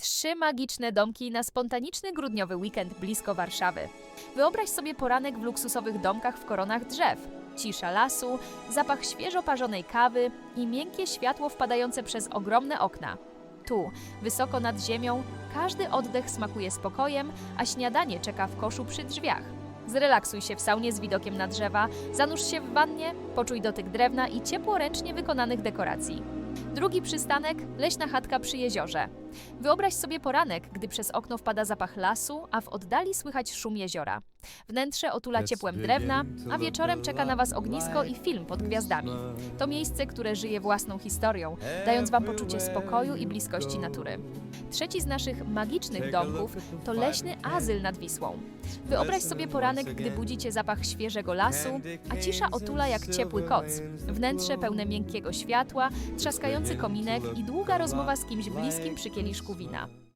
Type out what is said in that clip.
Trzy magiczne domki na spontaniczny grudniowy weekend blisko Warszawy. Wyobraź sobie poranek w luksusowych domkach w koronach drzew. Cisza lasu, zapach świeżo parzonej kawy i miękkie światło wpadające przez ogromne okna. Tu, wysoko nad ziemią, każdy oddech smakuje spokojem, a śniadanie czeka w koszu przy drzwiach. Zrelaksuj się w saunie z widokiem na drzewa, zanurz się w wannie, poczuj dotyk drewna i ciepło ręcznie wykonanych dekoracji. Drugi przystanek leśna chatka przy jeziorze. Wyobraź sobie poranek, gdy przez okno wpada zapach lasu, a w oddali słychać szum jeziora. Wnętrze otula ciepłem drewna, a wieczorem czeka na Was ognisko i film pod gwiazdami. To miejsce, które żyje własną historią, dając Wam poczucie spokoju i bliskości natury. Trzeci z naszych magicznych domków to leśny azyl nad Wisłą. Wyobraź sobie poranek, gdy budzi Cię zapach świeżego lasu, a cisza otula jak ciepły koc. Wnętrze pełne miękkiego światła, trzaskający kominek i długa rozmowa z kimś bliskim przy kieliszku wina.